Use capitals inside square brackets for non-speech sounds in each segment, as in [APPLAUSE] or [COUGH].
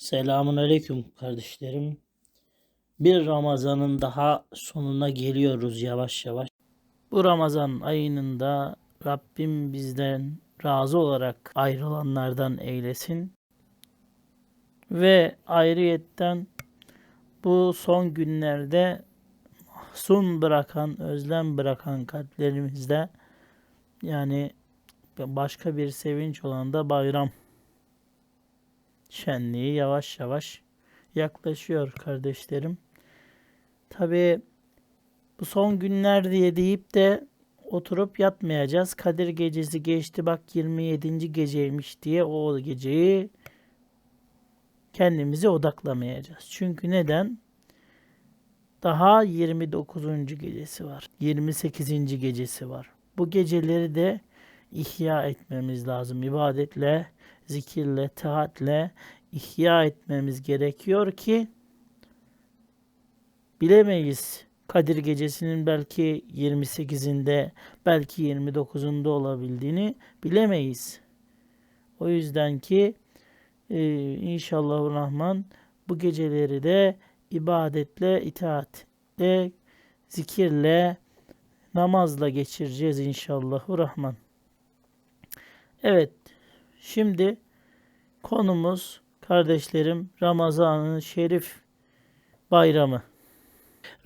Selamun Aleyküm kardeşlerim. Bir Ramazan'ın daha sonuna geliyoruz yavaş yavaş. Bu Ramazan ayının da Rabbim bizden razı olarak ayrılanlardan eylesin. Ve ayrıyetten bu son günlerde mahzun bırakan, özlem bırakan kalplerimizde yani başka bir sevinç olan da bayram şenliği yavaş yavaş yaklaşıyor kardeşlerim. Tabi bu son günler diye deyip de oturup yatmayacağız. Kadir gecesi geçti bak 27. geceymiş diye o geceyi kendimize odaklamayacağız. Çünkü neden? Daha 29. gecesi var. 28. gecesi var. Bu geceleri de ihya etmemiz lazım. İbadetle, zikirle, taatle ihya etmemiz gerekiyor ki bilemeyiz. Kadir gecesinin belki 28'inde, belki 29'unda olabildiğini bilemeyiz. O yüzden ki e, inşallah Rahman bu geceleri de ibadetle, itaatle, zikirle, namazla geçireceğiz inşallah Rahman. Evet, şimdi konumuz kardeşlerim Ramazan-ı Şerif bayramı.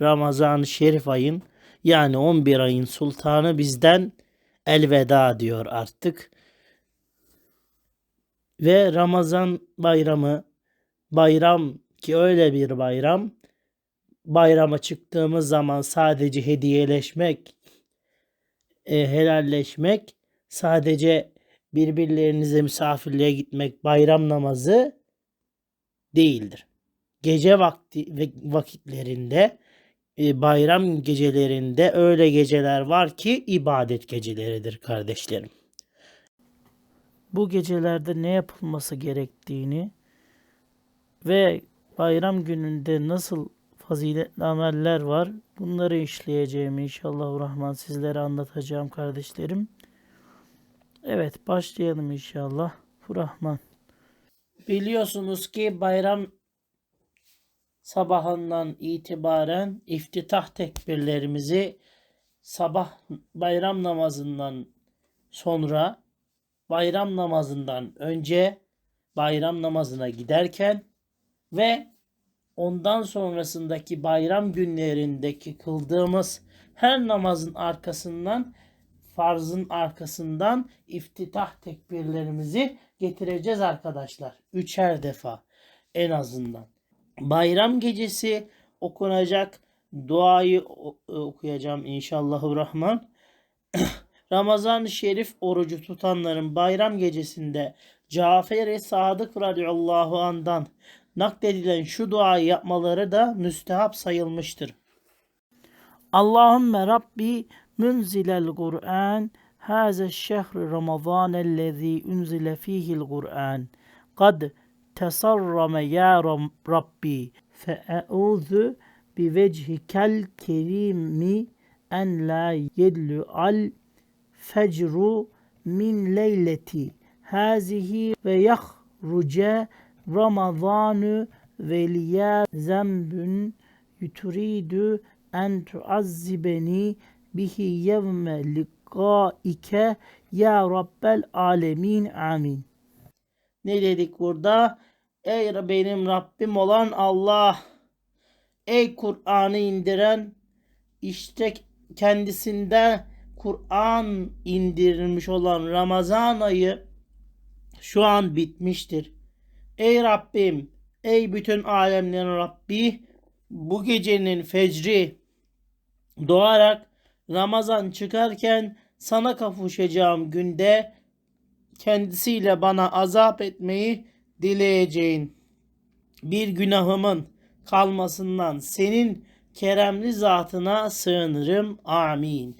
Ramazan-ı Şerif ayın yani 11 ayın sultanı bizden elveda diyor artık. Ve Ramazan bayramı bayram ki öyle bir bayram bayrama çıktığımız zaman sadece hediyeleşmek, e, helalleşmek, sadece birbirlerinize misafirliğe gitmek bayram namazı değildir. Gece vakti ve vakitlerinde e, bayram gecelerinde öyle geceler var ki ibadet geceleridir kardeşlerim. Bu gecelerde ne yapılması gerektiğini ve bayram gününde nasıl faziletli ameller var bunları işleyeceğim inşallah Rahman sizlere anlatacağım kardeşlerim. Evet başlayalım inşallah. Rahman. Biliyorsunuz ki bayram sabahından itibaren iftitah tekbirlerimizi sabah bayram namazından sonra bayram namazından önce bayram namazına giderken ve ondan sonrasındaki bayram günlerindeki kıldığımız her namazın arkasından farzın arkasından iftitah tekbirlerimizi getireceğiz arkadaşlar. Üçer defa en azından. Bayram gecesi okunacak duayı okuyacağım inşallahurrahman. [CLEARS THROAT] Ramazan-ı Şerif orucu tutanların bayram gecesinde Cafer-i Sadık radıyallahu andan nakledilen şu duayı yapmaları da müstehap sayılmıştır. Allahümme Rabbi munzilel Kur'an هذا الشهر رمضان الذي أنزل فيه القرآن. قد تصرم يا ربي فأعوذ بوجهك الكريم أن لا يدل الفجر من ليلتي. هذه ويخرج رمضان وليا ذنب تريد أن تعذبني bihi yevme likaike ya Rabbel alemin amin. Ne dedik burada? Ey benim Rabbim olan Allah. Ey Kur'an'ı indiren işte kendisinde Kur'an indirilmiş olan Ramazan ayı şu an bitmiştir. Ey Rabbim, ey bütün alemlerin Rabbi bu gecenin fecri doğarak Ramazan çıkarken sana kavuşacağım günde kendisiyle bana azap etmeyi dileyeceğin bir günahımın kalmasından senin keremli zatına sığınırım. Amin.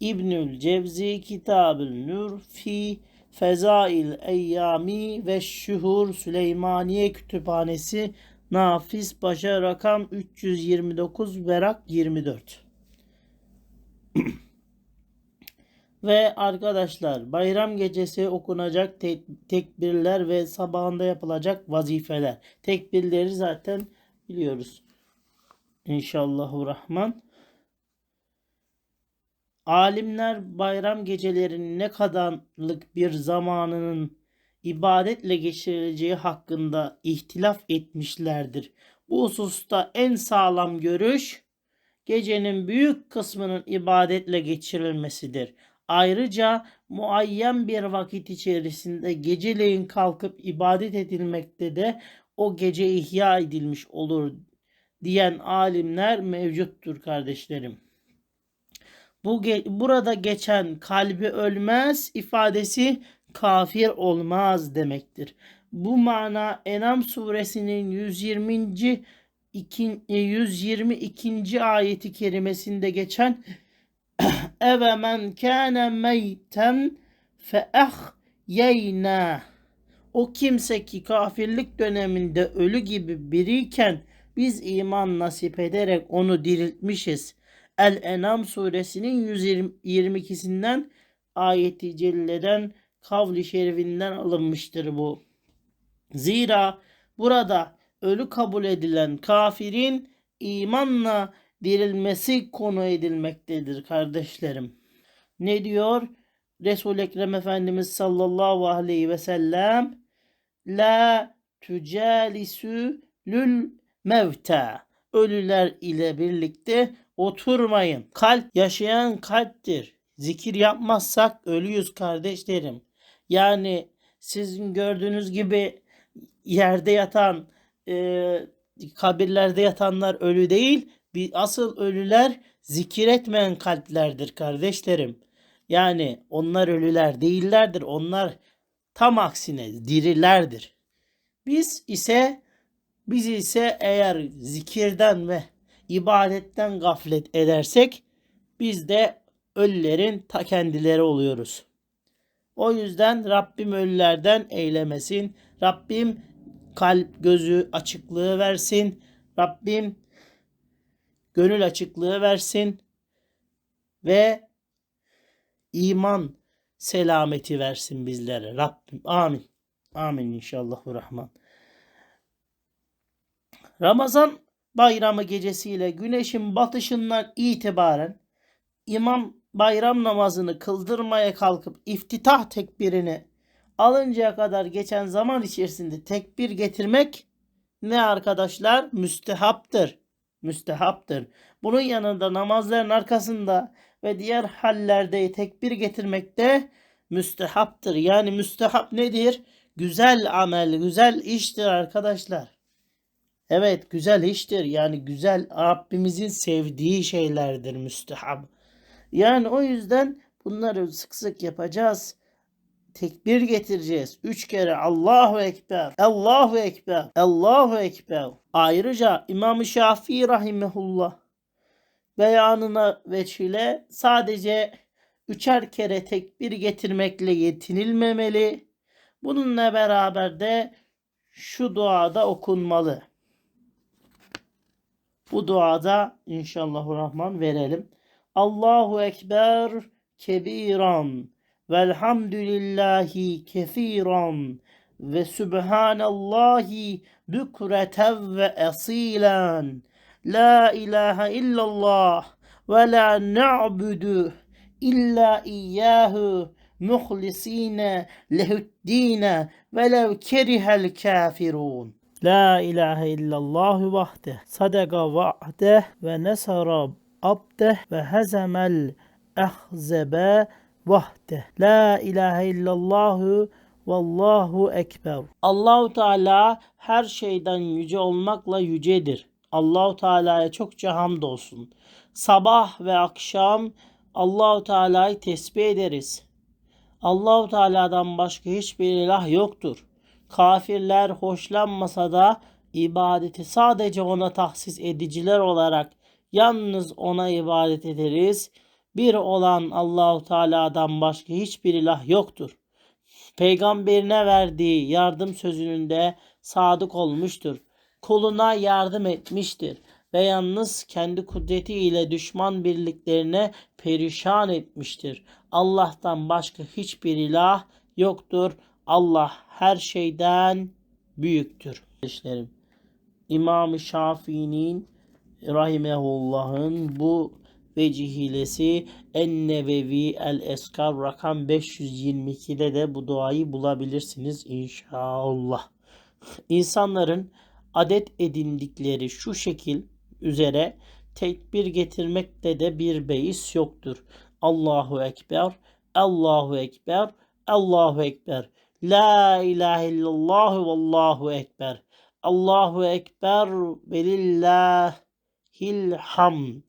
İbnül Cevzi Kitabül Nur fi Fezail Eyyami ve Şuhur Süleymaniye Kütüphanesi Nafis Paşa rakam 329 verak 24 [CLEARS THROAT] Ve arkadaşlar bayram gecesi okunacak te- tekbirler ve sabahında yapılacak vazifeler. Tekbirleri zaten biliyoruz. İnşallahurrahman. Alimler bayram gecelerinin ne kadarlık bir zamanının ibadetle geçirileceği hakkında ihtilaf etmişlerdir. Bu hususta en sağlam görüş gecenin büyük kısmının ibadetle geçirilmesidir. Ayrıca muayyen bir vakit içerisinde geceleyin kalkıp ibadet edilmekte de o gece ihya edilmiş olur diyen alimler mevcuttur kardeşlerim. Bu ge- burada geçen kalbi ölmez ifadesi kafir olmaz demektir. Bu mana Enam suresinin 120. ikin- e, 122. ayeti kerimesinde geçen [CLEARS THROAT] Eve men kâne meyten fe ahyeyna O kimse ki kafirlik döneminde ölü gibi biriyken biz iman nasip ederek onu diriltmişiz. El-Enam suresinin 122'sinden ayeti celleden kavli şerifinden alınmıştır bu. Zira burada ölü kabul edilen kafirin imanla dirilmesi konu edilmektedir kardeşlerim. Ne diyor? Resul-i Ekrem Efendimiz sallallahu aleyhi ve sellem La tücalisü lül mevta Ölüler ile birlikte oturmayın. Kalp yaşayan kalptir. Zikir yapmazsak ölüyüz kardeşlerim. Yani sizin gördüğünüz gibi yerde yatan e, kabirlerde yatanlar ölü değil. Bir asıl ölüler zikir etmeyen kalplerdir kardeşlerim. Yani onlar ölüler değillerdir. Onlar tam aksine dirilerdir. Biz ise biz ise eğer zikirden ve ibadetten gaflet edersek biz de ölülerin ta kendileri oluyoruz. O yüzden Rabbim ölülerden eylemesin. Rabbim kalp gözü açıklığı versin. Rabbim gönül açıklığı versin ve iman selameti versin bizlere. Rabbim amin. Amin inşallah rahman. Ramazan bayramı gecesiyle güneşin batışından itibaren imam bayram namazını kıldırmaya kalkıp iftitah tekbirini alıncaya kadar geçen zaman içerisinde tekbir getirmek ne arkadaşlar? Müstehaptır. Müstehaptır. Bunun yanında namazların arkasında ve diğer hallerde tekbir getirmek de müstehaptır. Yani müstehap nedir? Güzel amel, güzel iştir arkadaşlar. Evet güzel iştir. Yani güzel Rabbimizin sevdiği şeylerdir müstehap. Yani o yüzden bunları sık sık yapacağız. Tekbir getireceğiz. Üç kere Allahu Ekber, Allahu Ekber, Allahu Ekber. Ayrıca İmam-ı Şafii Rahimehullah beyanına veçile sadece üçer kere tekbir getirmekle yetinilmemeli. Bununla beraber de şu duada okunmalı. Bu duada inşallahurrahman verelim. Allahu Ekber kebiran والحمد لله كثيرا. وسبحان الله بكرة وأصيلا. لا إله إلا الله ولا نعبد إلا إياه. مخلصين له الدين ولو كره الكافرون. لا إله إلا الله وحده. صدق وعده ونصر عبده وهزم الأخزب vahde. La ilahe illallah vallahu ekber. Allahu Teala her şeyden yüce olmakla yücedir. Allahu Teala'ya çokça hamdolsun. Sabah ve akşam Allahu Teala'yı tesbih ederiz. Allahu Teala'dan başka hiçbir ilah yoktur. Kafirler hoşlanmasa da ibadeti sadece ona tahsis ediciler olarak yalnız ona ibadet ederiz. Bir olan Allahu Teala'dan başka hiçbir ilah yoktur. Peygamberine verdiği yardım sözünün de sadık olmuştur. Kuluna yardım etmiştir ve yalnız kendi kudretiyle düşman birliklerine perişan etmiştir. Allah'tan başka hiçbir ilah yoktur. Allah her şeyden büyüktür. Kardeşlerim, İmam-ı Şafii'nin Rahimehullah'ın bu vecihilesi En-Nevevi El-Eskar rakam 522'de de bu duayı bulabilirsiniz inşallah. İnsanların adet edindikleri şu şekil üzere tekbir getirmekte de bir beis yoktur. Allahu Ekber, Allahu Ekber, Allahu Ekber. La ilahe illallah ve Allahu Ekber. Allahu Ekber ve lillahil hamd.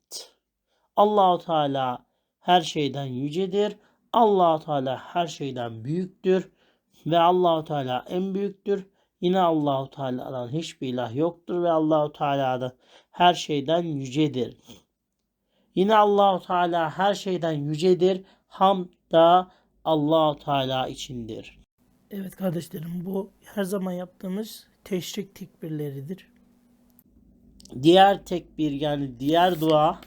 Allahu Teala her şeyden yücedir. Allahu Teala her şeyden büyüktür ve Allahu Teala en büyüktür. Yine Allahu Teala'dan hiçbir ilah yoktur ve Allahu Teala da her şeyden yücedir. Yine Allahu Teala her şeyden yücedir. Hamd da Allahu Teala içindir. Evet kardeşlerim bu her zaman yaptığımız teşrik tekbirleridir. Diğer tekbir yani diğer dua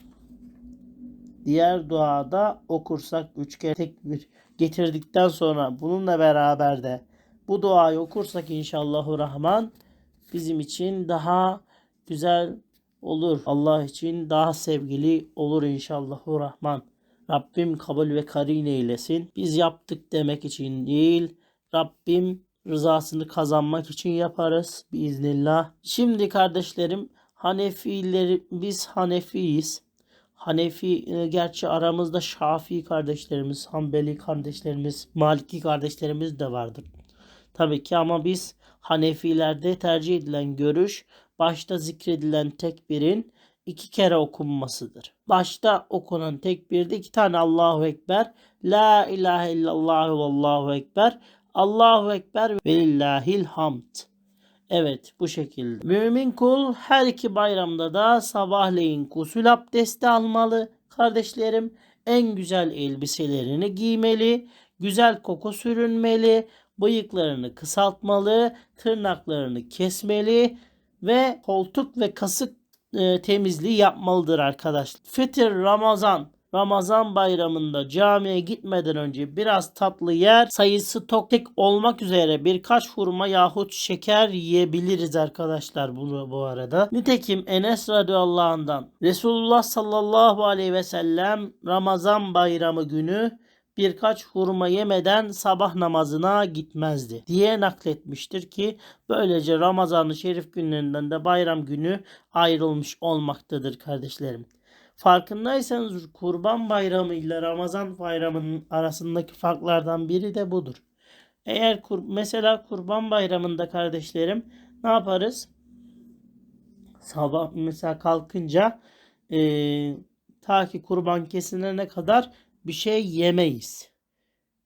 diğer duada okursak üç kere tekbir getirdikten sonra bununla beraber de bu duayı okursak inşallahü rahman bizim için daha güzel olur. Allah için daha sevgili olur inşallahü rahman. Rabbim kabul ve karin eylesin. Biz yaptık demek için değil. Rabbim rızasını kazanmak için yaparız biiznillah. Şimdi kardeşlerim Hanefileri biz Hanefiyiz. Hanefi e, gerçi aramızda Şafii kardeşlerimiz, Hanbeli kardeşlerimiz, Maliki kardeşlerimiz de vardır. Tabii ki ama biz Hanefilerde tercih edilen görüş başta zikredilen tekbirin iki kere okunmasıdır. Başta okunan tekbirde iki tane Allahu Ekber, La ilahe illallah ve Allahu Ekber, Allahu Ekber ve lillahil hamd. Evet bu şekilde. Mümin kul her iki bayramda da sabahleyin gusül abdesti almalı. Kardeşlerim en güzel elbiselerini giymeli, güzel koku sürünmeli, bıyıklarını kısaltmalı, tırnaklarını kesmeli ve koltuk ve kasık e, temizliği yapmalıdır arkadaşlar. Fitir Ramazan Ramazan bayramında camiye gitmeden önce biraz tatlı yer sayısı tok tek olmak üzere birkaç hurma yahut şeker yiyebiliriz arkadaşlar bunu bu arada. Nitekim Enes radıyallahu anh'dan Resulullah sallallahu aleyhi ve sellem Ramazan bayramı günü birkaç hurma yemeden sabah namazına gitmezdi diye nakletmiştir ki böylece Ramazan-ı Şerif günlerinden de bayram günü ayrılmış olmaktadır kardeşlerim. Farkındaysanız Kurban Bayramı ile Ramazan Bayramı'nın arasındaki farklardan biri de budur. Eğer kur, mesela Kurban Bayramı'nda kardeşlerim ne yaparız? Sabah mesela kalkınca e, ta ki kurban kesilene kadar bir şey yemeyiz.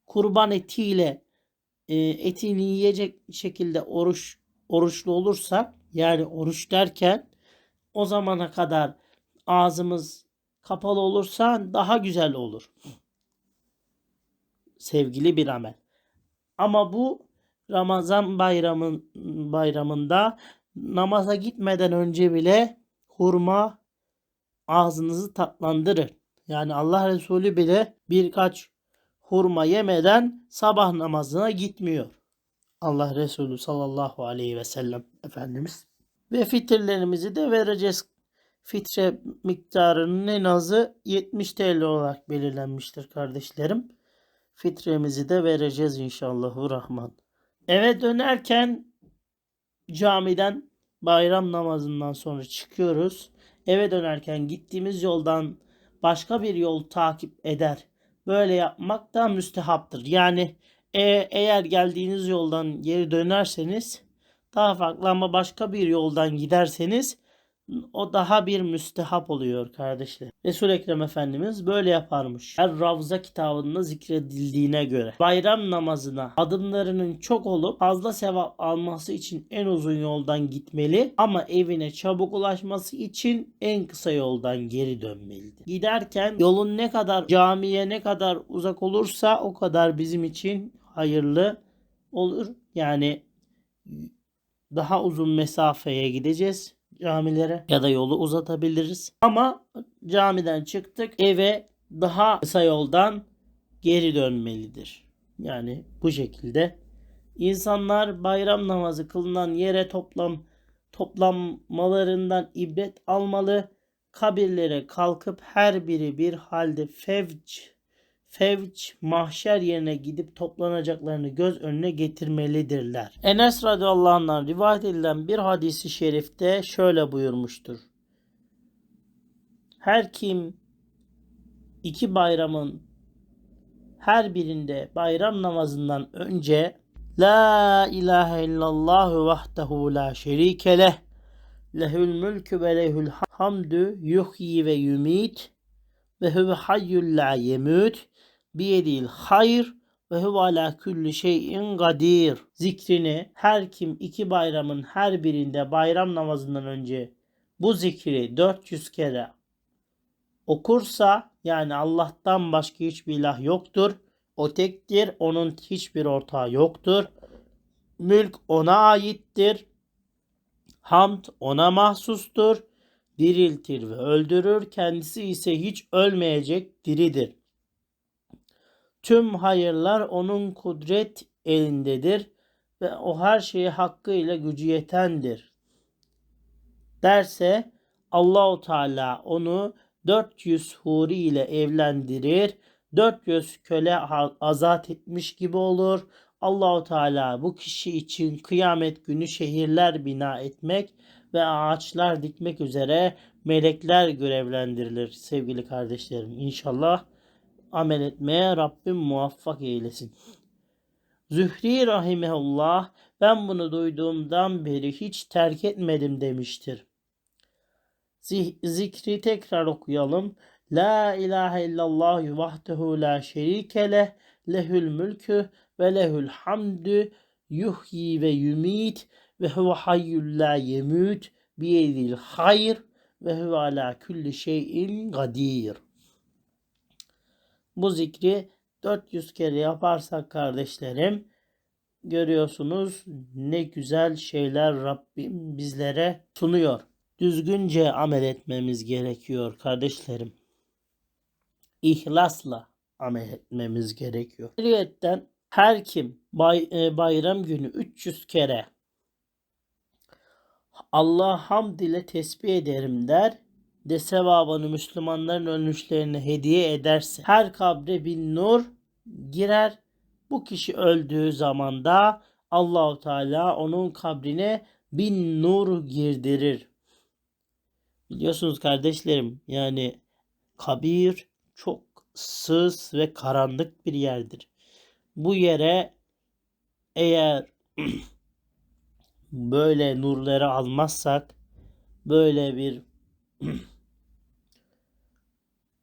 Kurban etiyle e, etini yiyecek şekilde oruç oruçlu olursak yani oruç derken o zamana kadar ağzımız kapalı olursa daha güzel olur. Sevgili bir amel. Ama bu Ramazan bayramın bayramında namaza gitmeden önce bile hurma ağzınızı tatlandırır. Yani Allah Resulü bile birkaç hurma yemeden sabah namazına gitmiyor. Allah Resulü sallallahu aleyhi ve sellem Efendimiz. Ve fitirlerimizi de vereceğiz fitre miktarının en azı 70 TL olarak belirlenmiştir kardeşlerim. Fitremizi de vereceğiz inşallahü rahman. Eve dönerken camiden bayram namazından sonra çıkıyoruz. Eve dönerken gittiğimiz yoldan başka bir yol takip eder. Böyle yapmak da müstehaptır. Yani e, eğer geldiğiniz yoldan geri dönerseniz daha farklı ama başka bir yoldan giderseniz o daha bir müstehap oluyor kardeşler. Resul Ekrem Efendimiz böyle yaparmış. Her Ravza kitabında zikredildiğine göre bayram namazına adımlarının çok olup fazla sevap alması için en uzun yoldan gitmeli ama evine çabuk ulaşması için en kısa yoldan geri dönmelidir. Giderken yolun ne kadar camiye ne kadar uzak olursa o kadar bizim için hayırlı olur. Yani daha uzun mesafeye gideceğiz camilere ya da yolu uzatabiliriz. Ama camiden çıktık eve daha kısa yoldan geri dönmelidir. Yani bu şekilde insanlar bayram namazı kılınan yere toplam toplanmalarından ibret almalı. Kabirlere kalkıp her biri bir halde fevc fevç mahşer yerine gidip toplanacaklarını göz önüne getirmelidirler. Enes radıyallahu anh'dan rivayet edilen bir hadisi şerifte şöyle buyurmuştur. Her kim iki bayramın her birinde bayram namazından önce La ilahe illallah vahdehu la şerike leh lehül mülkü ve lehül hamdü yuhyi ve yumit ve huve hayyul la yemut biyedil hayr ve huve ala kulli şeyin kadir zikrini her kim iki bayramın her birinde bayram namazından önce bu zikri 400 kere okursa yani Allah'tan başka hiçbir ilah yoktur. O tektir. Onun hiçbir ortağı yoktur. Mülk ona aittir. Hamd ona mahsustur. Diriltir ve öldürür. Kendisi ise hiç ölmeyecek diridir. Tüm hayırlar onun kudret elindedir ve o her şeye hakkıyla gücü yetendir. Derse Allahu Teala onu 400 huri ile evlendirir. 400 köle azat etmiş gibi olur. Allahu Teala bu kişi için kıyamet günü şehirler bina etmek ve ağaçlar dikmek üzere melekler görevlendirilir sevgili kardeşlerim. İnşallah amel etmeye Rabbim muvaffak eylesin. Zühri rahimehullah ben bunu duyduğumdan beri hiç terk etmedim demiştir. Zikri tekrar okuyalım. La ilahe illallah vahdehu la şerike leh lehül mülkü ve lehül hamdü yuhyi ve yumit ve huve hayyul la yemut biyedil hayr ve huve ala kulli şeyin kadir. Bu zikri 400 kere yaparsak kardeşlerim görüyorsunuz ne güzel şeyler Rabbim bizlere sunuyor. Düzgünce amel etmemiz gerekiyor kardeşlerim. İhlasla amel etmemiz gerekiyor. Ayrıyeten her kim bay, e, bayram günü 300 kere Allah hamd ile tesbih ederim der de sevabını Müslümanların ölmüşlerine hediye ederse her kabre bin nur girer. Bu kişi öldüğü zaman da Allahu Teala onun kabrine bin nur girdirir. Biliyorsunuz kardeşlerim yani kabir çok sığ ve karanlık bir yerdir. Bu yere eğer [CLEARS THROAT] böyle nurları almazsak böyle bir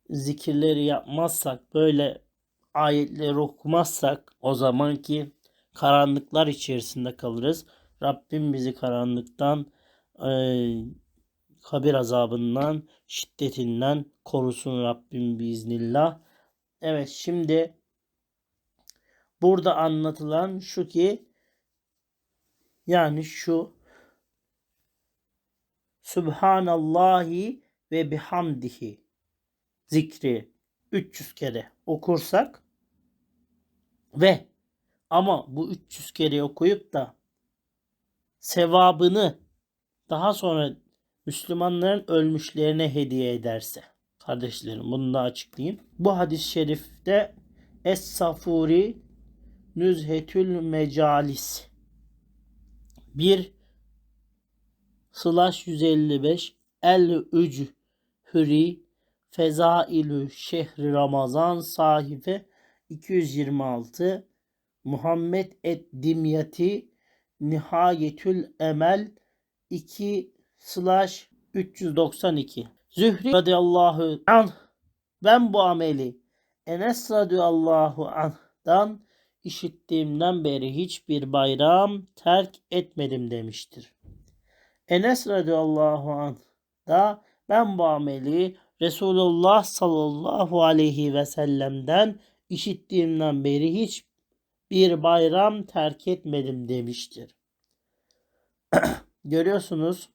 zikirleri yapmazsak böyle ayetleri okumazsak o zamanki karanlıklar içerisinde kalırız. Rabbim bizi karanlıktan e, kabir azabından, şiddetinden korusun Rabbim biiznillah. Evet şimdi burada anlatılan şu ki yani şu Subhanallahi ve bihamdihi zikri 300 kere okursak ve ama bu 300 kere okuyup da sevabını daha sonra Müslümanların ölmüşlerine hediye ederse. Kardeşlerim bunu da açıklayayım. Bu hadis-i şerifte Es-Safuri Nüzhetül Mecalis 1 slash 155 El Üchüri Fezailü Şehri Ramazan sahife 226 Muhammed et Dimyati Nihayetül Emel 2 slash 392 Zühri radıyallahu anh. Ben bu ameli Enes radıyallahu anh'dan işittiğimden beri hiçbir bayram terk etmedim demiştir. Enes radıyallahu anh da ben bu ameli Resulullah sallallahu aleyhi ve sellem'den işittiğimden beri hiç bir bayram terk etmedim demiştir. [CLEARS THROAT] Görüyorsunuz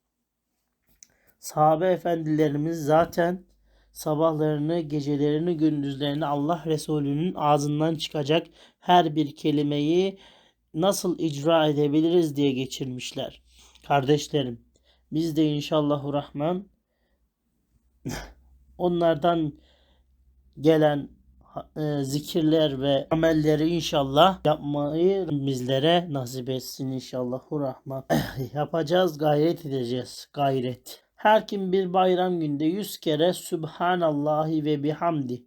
sahabe efendilerimiz zaten sabahlarını, gecelerini, gündüzlerini Allah Resulü'nün ağzından çıkacak her bir kelimeyi nasıl icra edebiliriz diye geçirmişler. Kardeşlerim, biz de inşallahu rahman [LAUGHS] onlardan gelen e, zikirler ve amelleri inşallah yapmayı bizlere nasip etsin inşallahu rahman. [LAUGHS] Yapacağız, gayret edeceğiz. Gayret. Her kim bir bayram günde yüz kere Subhanallahi ve bihamdi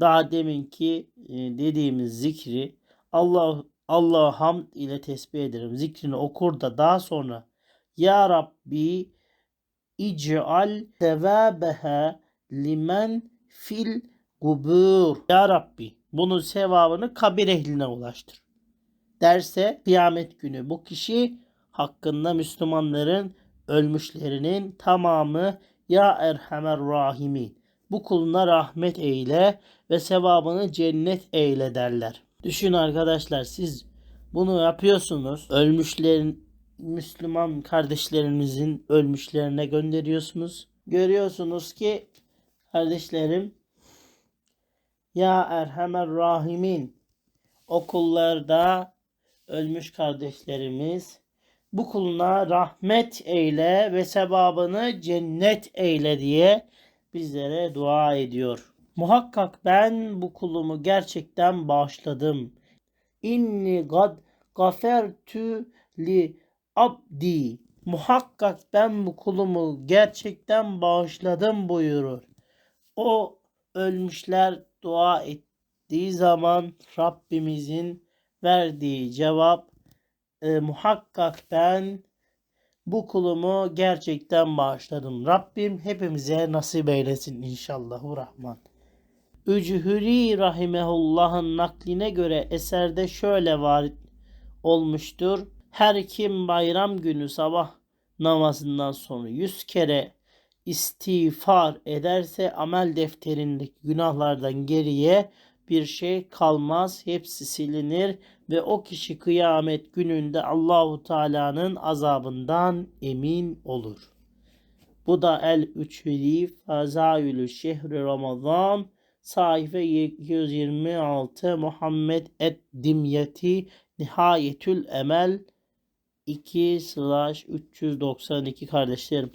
daha deminki e, dediğimiz zikri Allah Allah'a hamd ile tesbih ederim. Zikrini okur da daha sonra Ya Rabbi ic'al sevabeha limen fil kubur. Ya Rabbi bunun sevabını kabir ehline ulaştır. Derse kıyamet günü bu kişi hakkında Müslümanların ölmüşlerinin tamamı Ya Erhamer Rahimin bu kuluna rahmet eyle ve sevabını cennet eyle derler. Düşün arkadaşlar siz bunu yapıyorsunuz. Ölmüşlerin Müslüman kardeşlerinizin ölmüşlerine gönderiyorsunuz. Görüyorsunuz ki kardeşlerim ya Erhamer Rahimin okullarda ölmüş kardeşlerimiz bu kuluna rahmet eyle ve sevabını cennet eyle diye bizlere dua ediyor. Muhakkak ben bu kulumu gerçekten bağışladım. İnni gad gafertü li abdi. Muhakkak ben bu kulumu gerçekten bağışladım buyurur. O ölmüşler dua ettiği zaman Rabbimizin verdiği cevap e, muhakkak ben bu kulumu gerçekten bağışladım. Rabbim hepimize nasip eylesin inşallah. Rahman. Ücühüri rahimehullah'ın nakline göre eserde şöyle var olmuştur. Her kim bayram günü sabah namazından sonra yüz kere istiğfar ederse amel defterindeki günahlardan geriye bir şey kalmaz. Hepsi silinir ve o kişi kıyamet gününde Allahu Teala'nın azabından emin olur. Bu da El Üçri Fazayülü Şehri Ramazan sayfa 226 Muhammed Et Dimyeti Nihayetül Emel 2 slash 392 kardeşlerim.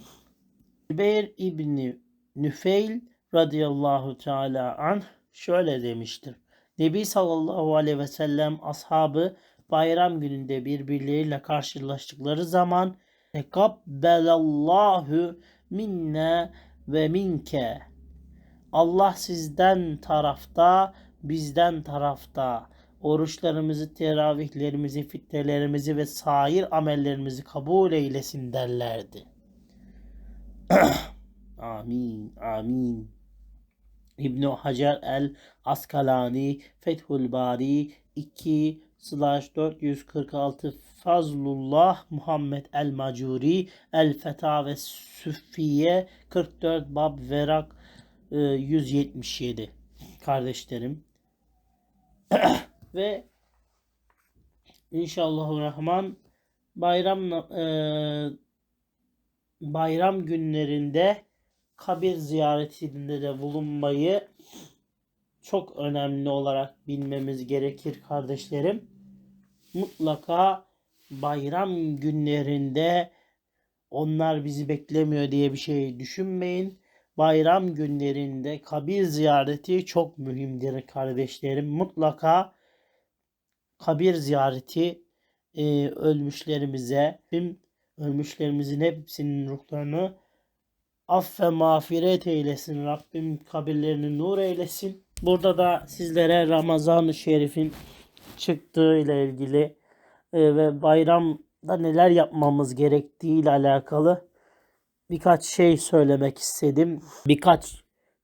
Zübeyir İbni Nüfeil radıyallahu teala anh şöyle demiştir. Nebi sallallahu aleyhi ve sellem ashabı bayram gününde birbirleriyle karşılaştıkları zaman Tekabbelallahu minne ve minke Allah sizden tarafta, bizden tarafta. Oruçlarımızı, teravihlerimizi, fitnelerimizi ve sair amellerimizi kabul eylesin derlerdi. [CLEARS THROAT] amin, amin. İbn Hacer el Askalani Fethül Bari 2 slash 446 Fazlullah Muhammed el Macuri El Feta ve Süffiye 44 Bab Verak 177 e, kardeşlerim [CLEARS THROAT] ve inşallah Rahman bayram e, bayram günlerinde kabir ziyaretinde de bulunmayı çok önemli olarak bilmemiz gerekir kardeşlerim. Mutlaka bayram günlerinde onlar bizi beklemiyor diye bir şey düşünmeyin. Bayram günlerinde kabir ziyareti çok mühimdir kardeşlerim. Mutlaka kabir ziyareti e, ölmüşlerimize, ölmüşlerimizin hepsinin ruhlarını aff ve mağfiret eylesin. Rabbim kabirlerini nur eylesin. Burada da sizlere Ramazan-ı Şerif'in çıktığı ile ilgili e, ve bayramda neler yapmamız gerektiği ile alakalı birkaç şey söylemek istedim. Birkaç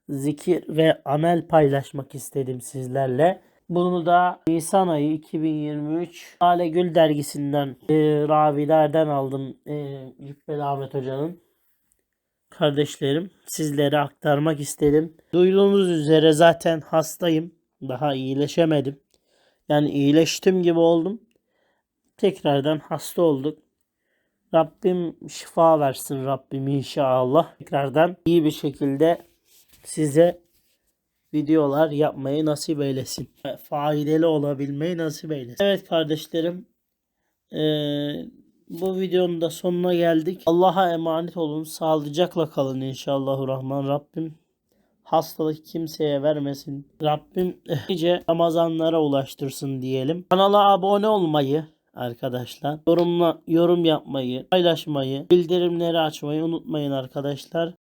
zikir ve amel paylaşmak istedim sizlerle. Bunu da Nisan ayı 2023 Ale Gül dergisinden e, ravilerden aldım e, Cübbeli Ahmet Hoca'nın kardeşlerim sizlere aktarmak istedim. Duyduğunuz üzere zaten hastayım. Daha iyileşemedim. Yani iyileştim gibi oldum. Tekrardan hasta olduk. Rabbim şifa versin Rabbim inşallah. Tekrardan iyi bir şekilde size videolar yapmayı nasip eylesin. Faydalı olabilmeyi nasip eylesin. Evet kardeşlerim. eee, bu videonun da sonuna geldik. Allah'a emanet olun. Sağlıcakla kalın inşallahü rahman. Rabbim hastalık kimseye vermesin. Rabbim nice Ramazanlara ulaştırsın diyelim. Kanala abone olmayı arkadaşlar. Yorumla, yorum yapmayı, paylaşmayı, bildirimleri açmayı unutmayın arkadaşlar.